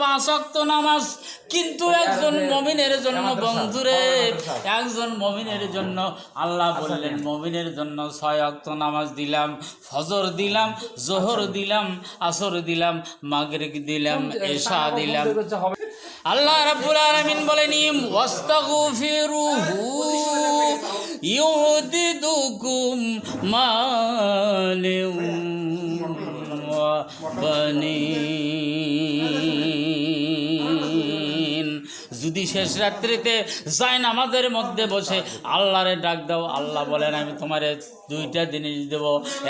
পাঁচ অক্ত নামাজ কিন্তু একজন মমিনের জন্য বন্ধুরে একজন মমিনের জন্য আল্লাহ বললেন মমিনের জন্য ছয় অক্ত নামাজ দিলাম ফজর দিলাম জোহর দিলাম আসর দিলাম মাগরিব দিলাম এশা দিলাম। আল্লাহ রাব্বুল আলামিন বলেন ওয়াস্তাগফিরুহু ইউদিদুকুম মালিউ ওয়া বানিন। যদি শেষ রাত্রিতে যায় নামাজের মধ্যে বসে, আল্লাহরে ডাক দাও, আল্লাহ বলেন, আমি তোমারে দুইটা জিনিস দেব।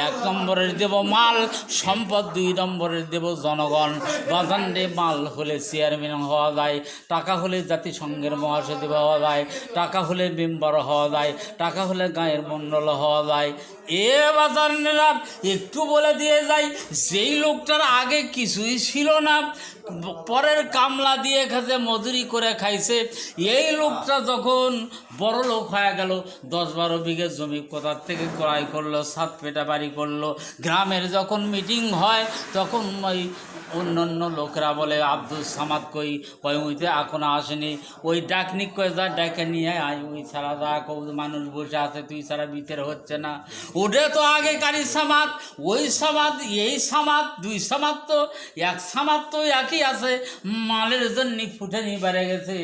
এক নম্বরের দেব মাল, সম্পদ দুই নম্বরের দেব জনগণ। বাজান্ডে মাল হলে চেয়ারম্যান হওয়া যায়, টাকা হলে জাতিসংঘের মহাসচিব হওয়া যায়, টাকা হলে মেম্বার হওয়া যায়, টাকা হলে গায়ের মণ্ডল হওয়া যায়। এ বাজার বাজারেরা একটু বলে দিয়ে যাই, যেই লোকটার আগে কিছুই ছিল না, পরের কামলা দিয়ে খাইছে মজুরি করে খাইছে, এই লোকটা যখন বড় লোক হয়ে গেল, দশ বারো বিঘে জমি কোথার থেকে ক্রয় করল, সাত পেটা বাড়ি করল, গ্রামের যখন মিটিং হয়, তখন ওই অন্যান্য লোকেরা বলে, আব্দুল সামাদ কই? কই ওইতে এখনও আসেনি। ওই ডাকনিক কয়ে যা ডেকে নিয়ে আয়। ওই ছাড়া যা কৌ মানুষ বসে আছে, তুই ছাড়া ভিতরে হচ্ছে না। ওটা তো আগে কারি সামাদ, ওই সামাদ, এই সামাদ, দুই সামাদ তো, এক সামাদ তো একই আছে। মালের জন্য ফুটানি বেড়ে গেছে।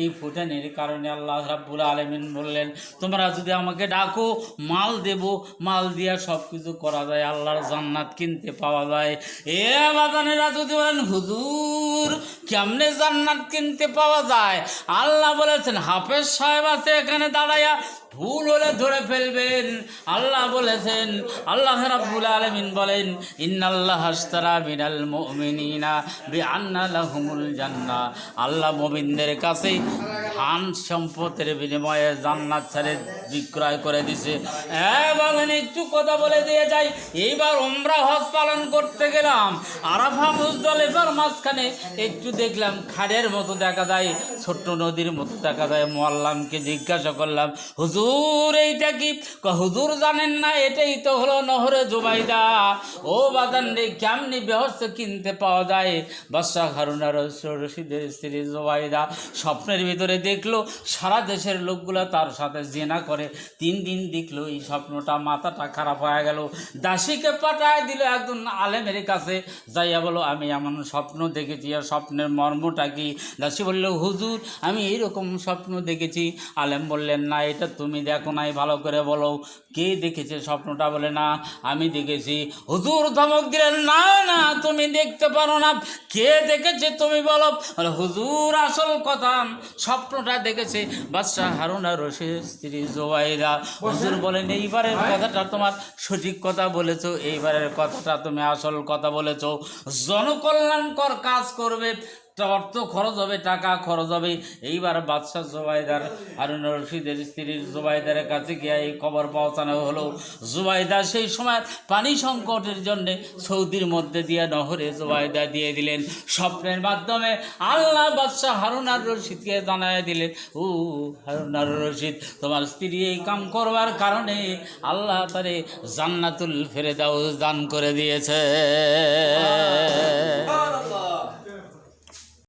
এই ফুটানির কারণে আল্লাহ রাব্বুল আলমিন বললেন, তোমরা যদি আমাকে ডাকো, মাল দেব। মাল দিয়া সব কিছু করা যায়, আল্লাহর জান্নাত কিনতে পাওয়া যায়। এ বাদানেরা যদি বলেন হুজুর, কেমনে জান্নাত কিনতে পাওয়া যায়? আল্লাহ বলেছেন, হাফেজ সাহেব আছে এখানে দাঁড়াইয়া ভুল হলে ধরে ফেলবেন। আল্লাহ বলেছেন, আল্লাহ রাব্বুল আলমিন বলেন, ইন্নাল্লাহ হাসতারা মিনাল মুমিনিনা বিআন্না লাহুমুল জান্নাহ আল্লাহ মুমিনদের কাছে ধান সম্পদের বিনিময়ে জান্নাত ছেড়ে বিক্রয় করে দিছে। এবং একটু কথা বলে দিয়ে যাই, এইবার ওমরা হজ পালন করতে গেলাম, আরাফা মুজদলিফার মাঝখানে একটু দেখলাম খাড়ের মতো দেখা যায়, ছোট্ট নদীর মতো দেখা যায়। মোয়াল্লামকে জিজ্ঞাসা করলাম, হুজুর এইটা কি? হুজুর জানেন না, এটাই তো হলো নহরে জুবাইদা। ও বাদান রে, কেমনি ব্যবস্থা কিনতে পাওয়া যায়? বাদশাহ হারুনার রশিদের স্ত্রী জুবাইদা স্বপ্নের ভিতরে দেখল, সারা দেশের লোকগুলো তার সাথে জেনা করে। তিন দিন দেখল, এই স্বপ্নটা মাথাটা খারাপ হয়ে গেল। দাসীকে পাঠায় দিল একজন আলেমের কাছে। যাইয়া বলো, আমি এমন স্বপ্ন দেখেছি, আর স্বপ্নের মর্মটা কি? দাসী বলল, হুজুর, আমি এইরকম স্বপ্ন দেখেছি। আলেম বললেন, না, এটা তুমি দেখো নাই, ভালো করে বলো। কে দেখেছে স্বপ্নটা বলে না? আমি দেখেছি। হুজুর ধমক দিলেন, না না, তুমি দেখতে পারো না। কে দেখেছে তুমি বলো? হুজুর, আসল কথা, স্বপ্নটা দেখেছে বাদশাহ হারুনা রশিদ স্ত্রী জোবাইরা হুজুর বলেন, এইবারের কথাটা তোমার সঠিক কথা বলেছ, এইবারের কথাটা তুমি আসল কথা বলেছ। জনকল্যাণকর কাজ করবে অর্থ খরচ হবে, টাকা খরচ হবে। এইবার বাদশাহ জুবাইদার, হারুন রশিদের স্ত্রীর জুবাইদারের কাছে গিয়ে এই খবর পৌঁছানো হলো। জুবাইদা সেই সময় পানি সংকটের জন্যে সৌদির মধ্যে দিয়ে নহরে জুবাইদা দিয়ে দিলেন। স্বপ্নের মাধ্যমে আল্লাহ বাদশাহ হারুনার রশিদকে জানায় দিলেন, ও হারুনার রশিদ, তোমার স্ত্রী এই কাম করবার কারণে আল্লাহ তারে জান্নাতুল ফেরে দাও দান করে দিয়েছে।